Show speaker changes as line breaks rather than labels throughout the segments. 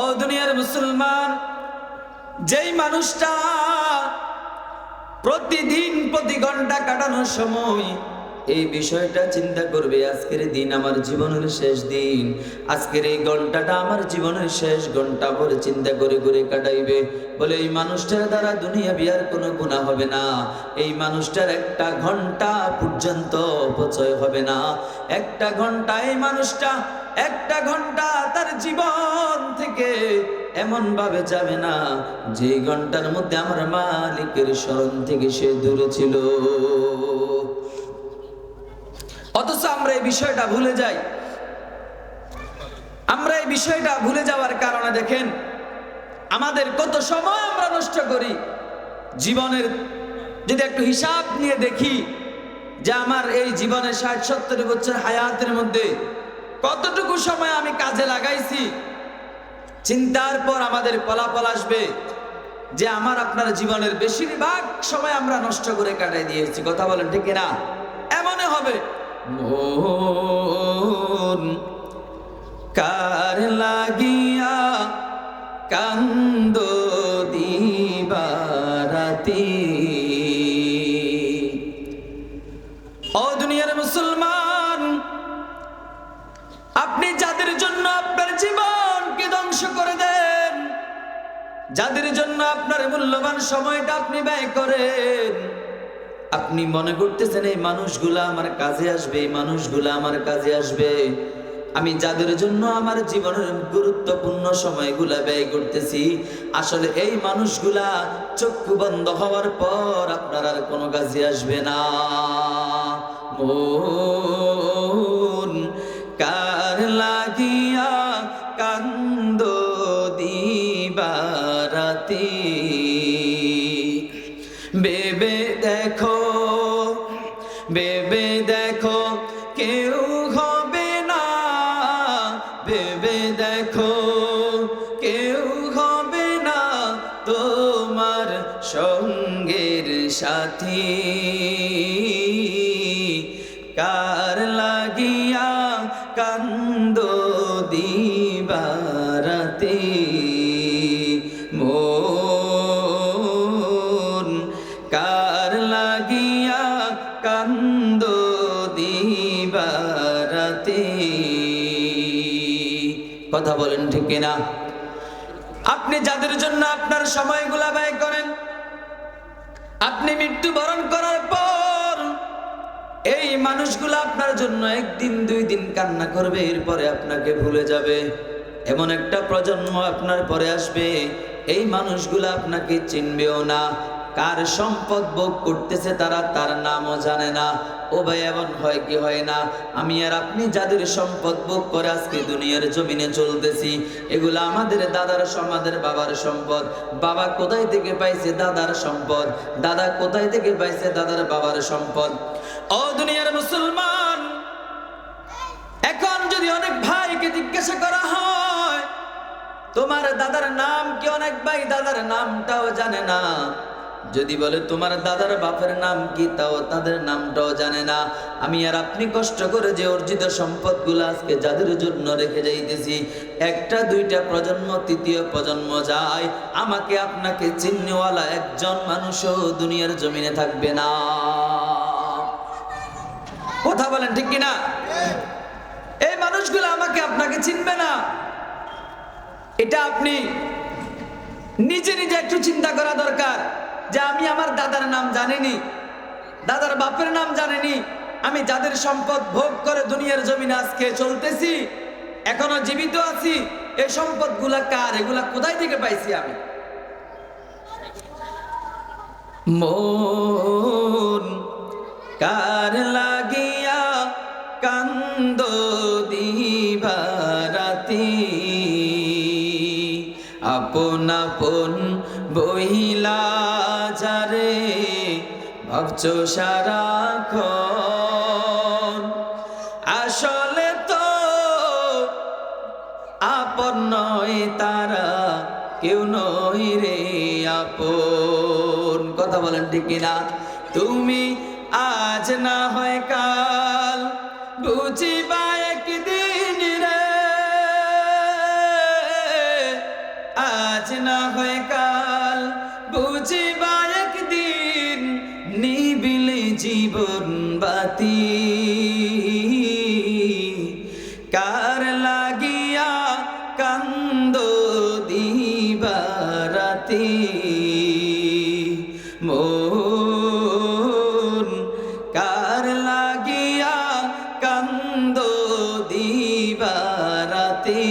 ও দুনিয়ার মুসলমান, যেই মানুষটা প্রতিদিন প্রতি ঘণ্টা কাটানোর সময় এই বিষয়টা চিন্তা করবে, আজকের দিন আমার জীবনের শেষ দিন, আজকের এই ঘন্টাটা আমার জীবনের শেষ ঘণ্টা ভরে চিন্তা করে করে কাটাইবে। বলে এই মানুষটার দ্বারা দুনিয়া বিয়ার কোনো গুণা হবে না, এই মানুষটার একটা ঘণ্টা পর্যন্ত অপচয় হবে না। একটা ঘণ্টা এই মানুষটা একটা ঘণ্টা তার জীবন থেকে এমন ভাবে যাবে না যে ঘণ্টার মধ্যে আমার মালিকের স্মরণ থেকে সে দূরে ছিল। অথচ আমরা এই বিষয়টা ভুলে যাই। আমরা এই বিষয়টা ভুলে যাওয়ার কারণে দেখেন, আমাদের কত সময় আমরা নষ্ট করি। জীবনের যদি একটু হিসাব নিয়ে দেখি যে আমার এই জীবনের ষাট সত্তর বছর হায়াতের মধ্যে কতটুকু সময় আমি কাজে লাগাইছি, চিন্তার পর আমাদের ফলাফল আসবে যে আমার আপনার জীবনের বেশিরভাগ সময় আমরা নষ্ট করে কাটাই দিয়েছি। কথা বলেন ঠিক না এমনই হবে। কার লাগিয়া কান্দ? যাদের জন্য আপনার মূল্যবান সময়টা আপনি ব্যয় করেন, আপনি মনে করতেছেন এই মানুষগুলা আমার কাজে আসবে, এই মানুষগুলা আমার কাজে আসবে। আমি যাদের জন্য আমার জীবনের গুরুত্বপূর্ণ সময়গুলা ব্যয় করতেছি, আসলে এই মানুষগুলা চক্ষু বন্ধ হওয়ার পর আপনার আর কোনো কাজে আসবে না। মন দেখো বেবে দেখো কেউ ঠিক না আপনি যাদের জন্য আপনার সময়গুলা ব্যয় করেন, আপনি মৃত্যুবরণ করার পর এই মানুষগুলো আপনার জন্য একদিন, দুই দিন কান্না করবে, এরপরে আপনাকে ভুলে যাবে। এমন একটা প্রজন্ম আপনার পরে আসবে, এই মানুষগুলো আপনাকে চিনবেও না। কার সম্পদ ভোগ করতেছে তারা তার নামও জানে না। ও ভাই এমন হয় কি হয় না? আমি আর আপনি যাদের সম্পদ ভোগ করে আজকে দুনিয়ার জমিনে চলতেছি, এগুলো আমাদের দাদার সমাদের বাবার সম্পদ। বাবা কোথায় থেকে পাইছে দাদার সম্পদ? দাদা কোথায় থেকে পাইছে দাদার বাবার সম্পদ? ও দুনিয়ার মুসলমান, এখন যদি অনেক ভাইকে জিজ্ঞাসা করা হয়, তোমার দাদার নাম কি? অনেক ভাই দাদার নামটাও জানে না। যদি বলে, তোমার দাদার বাপের নাম কি? তাও তাদের নামটাও জানে না। আমি আর আপনি কষ্ট করে যে অর্জিত সম্পদগুলো আজকে যাদের জন্য রেখে যাইতেছি, একটা, দুইটা প্রজন্ম, তৃতীয় প্রজন্ম যায়, আমাকে আপনাকে চিহ্নওয়ালা একজন মানুষও দুনিয়ার জমিনে থাকবে না। কথা বলেন ঠিক কিনা? এই মানুষগুলো আমাকে আপনাকে চিনবে না। এটা আপনি নিজে নিজে একটু চিন্তা করা দরকার। যে আমি আমার দাদার নাম জানিনি, দাদার বাপের নাম জানিনি, আমি যাদের সম্পদ ভোগ করে দুনিয়ার জমিনে আজকে চলতেছি, এখনও জীবিত আছি, এই সম্পদগুলা কার, এগুলা কোথায় থেকে পাইছি আমি? মন কার লাগিয়া কান্দ দিবারাতি, আপন আপন ভাবছ সারাক্ষণ। আসলে তো আপন নয় তারা, কেউ নয় রে আপন। কথা বলেন ঠিক কিনা? তুমি আজ না হয় কাল বুঝিবা একদিন রে, আজ না হয় কাল বুঝিবা জীবন বাতি। কার লাগিয়া কান্দ দিবারাতি? মন কার লাগিয়া কান্দ দিবারাতি?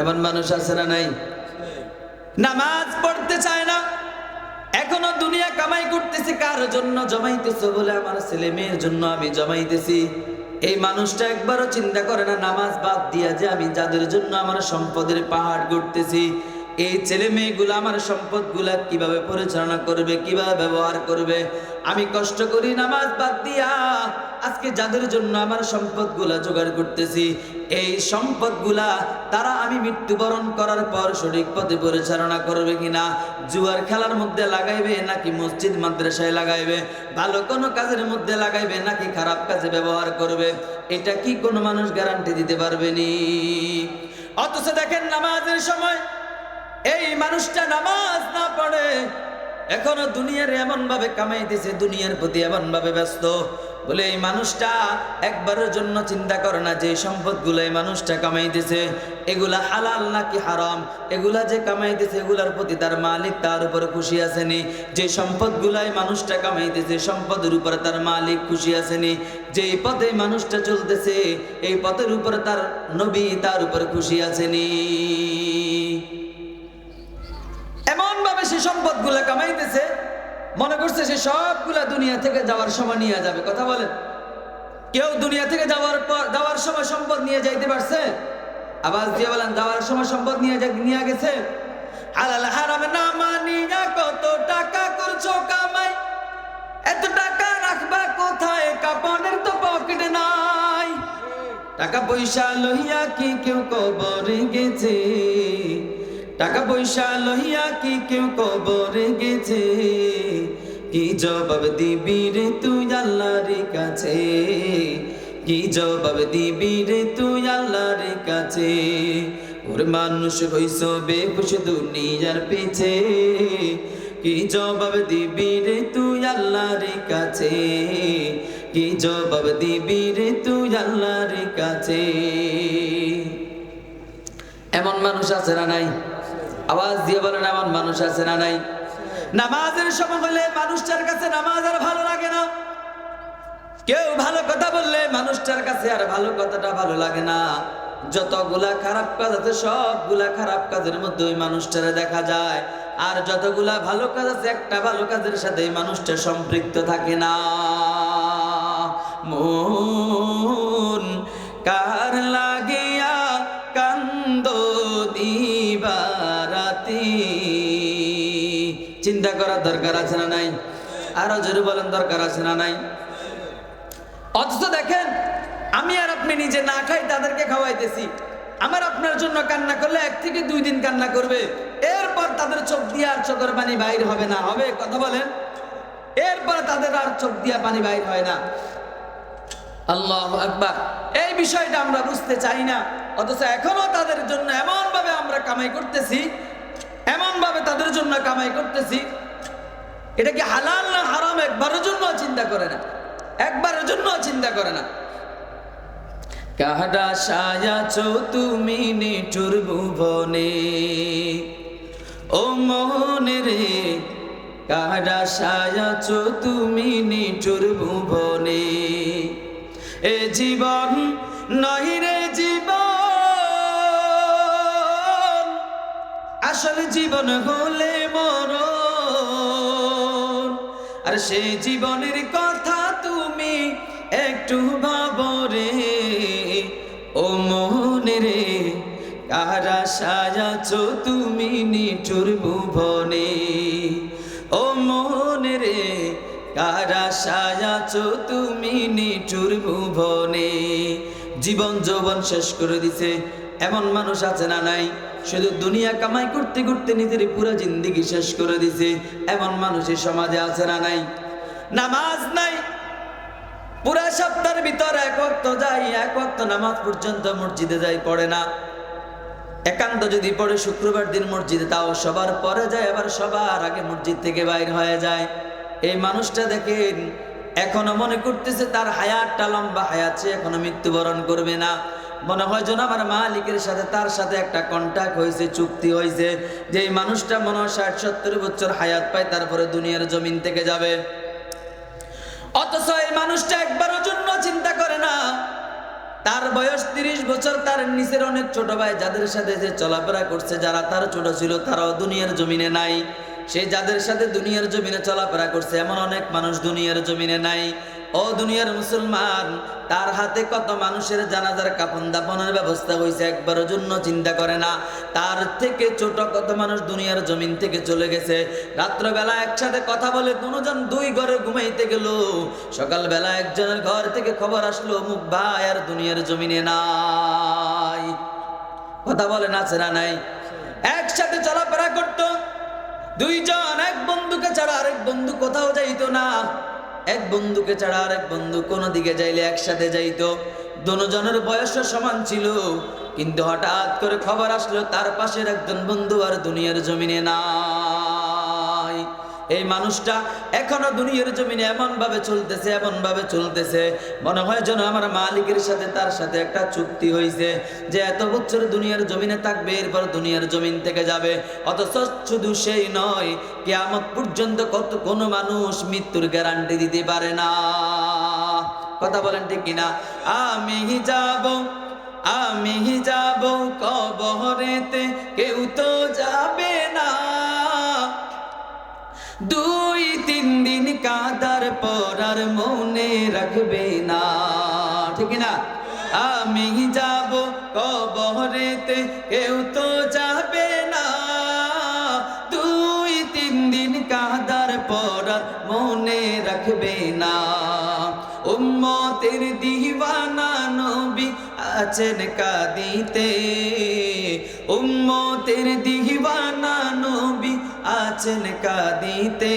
এমন মানুষ আছে না নাই? নামাজ পড়তে চায় না। দুনিয়া কামাই করতেছি, কার জন্য জমাইতেছো বলে আমার ছেলে মেয়ের জন্য আমি জমাইতেছি? এই মানুষটা একবারও চিন্তা করে না, নামাজ বাদ দিয়া যে আমি যাদের জন্য আমার সম্পদের পাহাড় গড়তেছি। এই ছেলে মেয়েগুলো আমার সম্পদগুলা কীভাবে পরিচালনা করবে, কীভাবে ব্যবহার করবে? আমি কষ্ট করি নামাজ বাদ দিয়া আজকে যাদের জন্য আমার সম্পদগুলা জোগাড় করতেছি, এই সম্পদগুলা তারা আমি মৃত্যুবরণ করার পর সঠিক পথে পরিচালনা করবে কিনা, জুয়ার খেলার মধ্যে লাগাইবে নাকি মসজিদ মাদ্রাসায় লাগাইবে, ভালো কোনো কাজের মধ্যে লাগাইবে নাকি খারাপ কাজে ব্যবহার করবে, এটা কি কোনো মানুষ গ্যারান্টি দিতে পারবে নি? অথচ দেখেন নামাজের সময় মানুষটা নামাজ না পড়ে, এখনও দুনিয়ার এমন ভাবে কামাইতেছে দুনিয়ার প্রতি এমন ভাবে ব্যস্ত। বলে এই মানুষটা একবারের জন্য চিন্তা করে না যে সম্পদগুলো এই মানুষটা কামাইতেছে এগুলা হালাল নাকি হারাম? এগুলা যে কামাইতেছে এগুলার প্রতি তার মালিক তার উপরে খুশি আসেনি। যে সম্পদগুলাই মানুষটা কামাইতেছে সম্পদের উপরে তার মালিক খুশি আসেনি। যে পথে মানুষটা চলতেছে, এই পথের উপরে তার নবী তার উপরে খুশি আসেনি। এমন ভাবে সে সম্পদগুলা কামাইতেছে, মনে করছে সে সবগুলা দুনিয়া থেকে যাওয়ার সময় নিয়ে যাবে। কথা বলেন। কেউ দুনিয়া থেকে যাওয়ার পর, যাওয়ার সময় সম্পদ নিয়ে যাইতে পারছে? আবার দিয়ে বলেন, যাওয়ার সময় সম্পদ নিয়ে নিয়ে গেছে? হালাল হারাম না মানিয়া কত টাকা করছ কামাই? এত টাকা রাখবা কোথায়? কাপনের তো পকেট নাই। টাকা পয়সা লইয়া কি কেউ কবরে গেছে? টাকা পয়সা লইয়া কি কেউ কবরে গেছে? কি জবাব দিবি রে তুই আল্লাহর কাছে? কি জবাব দিবি রে তুই আল্লাহর কাছে? ওর মানুষ হইস বেহুশ দুনিয়ার পিছে। কি জবাব দিবি রে তুই আল্লাহর কাছে? কি জবাব দিবি রে তুই আল্লাহর কাছে? এমন মানুষ আছে না নাই? আওয়াজ দিয়ে বলেন, এমন মানুষ আছে না নাই? নামাজের সময় হলে মানুষটার কাছে নামাজ আর ভালো লাগে না। কেউ ভালো কথা বললে মানুষটার কাছে আর ভালো কথাটা ভালো লাগে না। যতগুলা খারাপ কাজ আছে, সবগুলা খারাপ কাজের মধ্যে ওই মানুষটারে দেখা যায়। আর যতগুলা ভালো কাজ আছে, একটা ভালো কাজের সাথে মানুষটা সম্পৃক্ত থাকে না। মন করার দরকার আছে না নাই? আরও জোরে বলেন, দরকার আছে না নাই? অথচ দেখেন, আমি আর আপনি নিজে না খাই তাদেরকে খাওয়াইতেছি। আমার আপনার জন্য কান্না করলে এক থেকে দুই দিন কান্না করবে। এরপর তাদের চোখ দিয়ে আর চোখের পানি বাইর হবে না। হবে কথা বলেন? এরপর তাদের আর চোখ দিয়া পানি বাইর হয় না। আল্লাহ আকবার। এই বিষয়টা আমরা বুঝতে চাই না। অথচ এখনও তাদের জন্য এমন ভাবে আমরা কামাই করতেছি এমন ভাবে তাদের জন্য কামাই করতেছি এটা কি হালাল না হারাম? একবারের জন্য চিন্তা করে না। একবারের জন্য চিন্তা করে না। কাহাডা সায়াছ তুমি নিঠুর ভুবনে, ও মনে রে কাহাডা সায়াছ তুমি নিঠুর ভুবনে, এ জীবন নহিরে জীবন। আসল জীবন হলে মরণ আর সেই জীবনের কথা তুমি একটু ভাবরে ও মনে রে, কারা সাজাছ তুমি নিঠুর ভুবনে? ও মনে রে, কারা সাজাছ তুমি নিঠুর ভুবনে? জীবন যৌবন শেষ করে দিছে এমন মানুষ আছে না নাই? শুধু দুনিয়া কামাই করতে করতে নিজের পুরো জিন্দিগি শেষ করে দিছে। এমন মানুষের সমাজে আছে না নাই? নামাজ নাই। পুরা সপ্তাহের ভিতর এক ওয়াক্ত যাই এক ওয়াক্ত নামাজ পর্যন্ত মসজিদে যাই পড়ে না। একান্ত যদি পড়ে, শুক্রবার দিন মসজিদে, তাও সবার পরে যায়, আবার সবার আগে মসজিদ থেকে বাইর হয়ে যায়। এই মানুষটা দেখেন, এখনও মনে করতেছে তার হায়াতটা লম্বা হায়াত, সে এখনও মৃত্যুবরণ করবে না। মনে হয় যেন আমার মালিকের সাথে, তার সাথে একটা কন্ট্যাক্ট হয়েছে, চুক্তি হয়েছে যে এই মানুষটা মনে হয় ষাট সত্তর বছর হায়াত পায়, তারপরে দুনিয়ার জমিন থেকে যাবে। অথচ এই মানুষটা একবারও জন্য চিন্তা করে না। তার বয়স তিরিশ বছর, তার নিচের অনেক ছোট ভাই যাদের সাথে যে চলাফেরা করছে, যারা তার ছোট ছিল, তারাও দুনিয়ার জমিনে নাই। সে যাদের সাথে দুনিয়ার জমিনে চলাফেরা করছে, এমন অনেক মানুষ দুনিয়ার জমিনে নাই। ও দুনিয়ার মুসলমান, তার হাতে কত মানুষের জানাজার কাপন দাপনের ব্যবস্থা হয়েছে একবারের জন্য চিন্তা করে না। তার থেকে ছোট কত মানুষ দুনিয়ার জমিন থেকে চলে গেছে। রাত্রবেলা একসাথে কথা বলে দুজন দুই ঘরে ঘুমাইতে গেল। সকালবেলা একজনের ঘর থেকে খবর আসলো, মুখ ভাই, আর দুনিয়ার জমিনে নাই। কথা বলে আছে না নাই। একসাথে চলাফেরা করতো। দুইজন, এক বন্ধুকে ছাড়া আরেক বন্ধু কোথাও যাইতো না। এক বন্ধুকে ছাড়া আর এক বন্ধু কোনো দিকে যাইলে একসাথে যাইতো। দুজনের বয়স সমান ছিল, কিন্তু হঠাৎ করে খবর আসলো তার পাশের একজন বন্ধু আর দুনিয়ার জমিনে এই মানুষটা এখনও দুনিয়ার জমিনে এমন ভাবে চলতেছে এমন ভাবে চলতেছে। মনে হয় যেন আমার মালিকের সাথে তার সাথে একটা চুক্তি হয়েছে যে এত বছর দুনিয়ার জমিনে থাকবে, এরপর দুনিয়ার জমিন থেকে যাবে। অথচ শুধু সেই নয়, কেয়ামত পর্যন্ত কত কোনো মানুষ মৃত্যুর গ্যারান্টি দিতে পারে না। কথা বলেন ঠিক কিনা? আমি যাব আমি যাব কবরেতে, কেউ কাদার পর আর মনে রাখবে না। ঠিক না আমি যাব কবরেতে, কেউ তো যাবে না। দুই, তিন দিন কাদার পর আর মনে রাখবে না। উম্মতের দিওয়ানা নবী আছেন কাদিতে। উম্মতের দিওয়ানা নবী আছেন কাদিতে।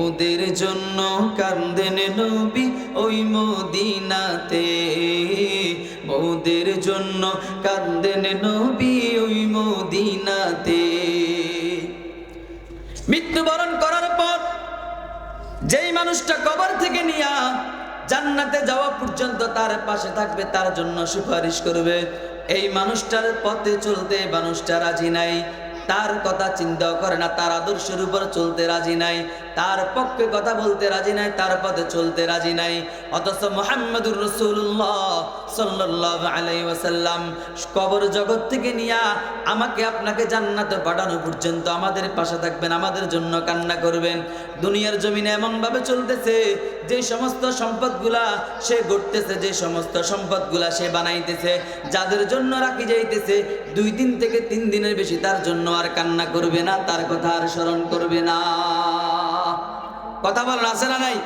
মোদের জন্য কান্দেন নবী ওই মদিনাতে। মোদের জন্য কান্দেন নবী ওই মদিনাতে। মৃত্যুবরণ করার পর যেই মানুষটা কবর থেকে নিয়া জান্নাতে যাওয়া পর্যন্ত তার পাশে থাকবে, তার জন্য সুপারিশ করবে। এই মানুষটার পথে চলতে মানুষটা রাজি নাই। তার কথা চিন্তা করে না, তার আদর্শের উপর চলতে রাজি নাই। তার পক্ষে কথা বলতে রাজি নাই, তার পথে চলতে রাজি নাই। অথচ মোহাম্মদুর রসুল্লাহ সাল্লাহ আলাই ওয়াসাল্লাম কবর জগৎ থেকে নিয়া আমাকে আপনাকে জান্নাতে পাঠানো পর্যন্ত আমাদের পাশে থাকবেন, আমাদের জন্য কান্না করবেন। দুনিয়ার জমিনে এমনভাবে চলতেছে, যে সমস্ত সম্পদগুলা সে গড়তেছে, যে সমস্ত সম্পদগুলা সে বানাইতেছে, যাদের জন্য রাখি যাইতেছে, দুই দিন থেকে তিন দিনের বেশি তার জন্য আর কান্না করবে না, তার কথা আর স্মরণ করবে না। কথা বল আছে না নাই?